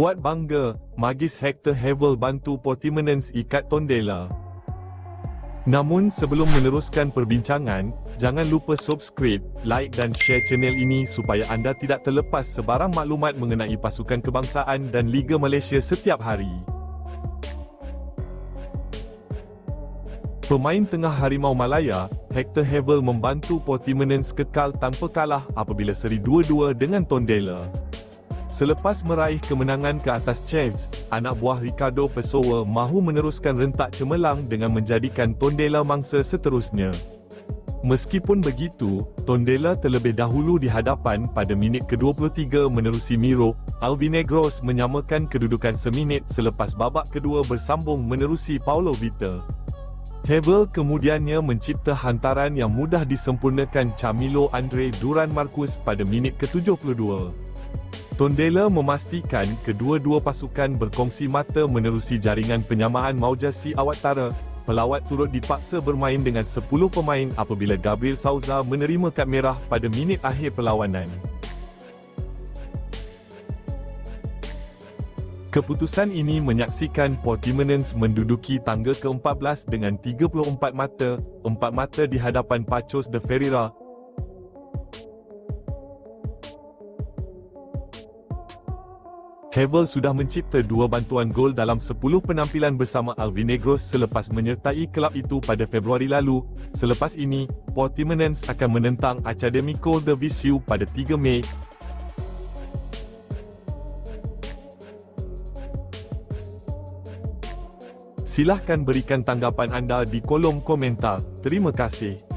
Buat bangga, Magis Hector Havel bantu Portimonense ikat Tondela. Namun sebelum meneruskan perbincangan, jangan lupa subscribe, like dan share channel ini supaya anda tidak terlepas sebarang maklumat mengenai pasukan kebangsaan dan Liga Malaysia setiap hari. Pemain tengah Harimau Malaya, Hector Havel membantu Portimonense kekal tanpa kalah apabila seri 2-2 dengan Tondela. Selepas meraih kemenangan ke atas Chiefs, anak buah Ricardo Pessoa mahu meneruskan rentak cemerlang dengan menjadikan Tondela mangsa seterusnya. Meskipun begitu, Tondela terlebih dahulu di hadapan pada minit ke-23 menerusi Miro, Alvinegros menyamakan kedudukan seminit selepas babak kedua bersambung menerusi Paulo Vita. Hevel kemudiannya mencipta hantaran yang mudah disempurnakan Camilo Andre Duran Marcus pada minit ke-72. Tondela memastikan kedua-dua pasukan berkongsi mata menerusi jaringan penyamaan Maujasi Awatara. Pelawat turut dipaksa bermain dengan 10 pemain apabila Gabriel Souza menerima kad merah pada minit akhir perlawanan. Keputusan ini menyaksikan Portimonense menduduki tangga ke-14 dengan 34 mata, 4 mata di hadapan Pacos de Ferreira, Havel sudah mencipta dua bantuan gol dalam 10 penampilan bersama Alvinegros selepas menyertai kelab itu pada Februari lalu. Selepas ini, Portimonense akan menentang Academico de Viseu pada 3 Mei. Silahkan berikan tanggapan anda di kolom komentar. Terima kasih.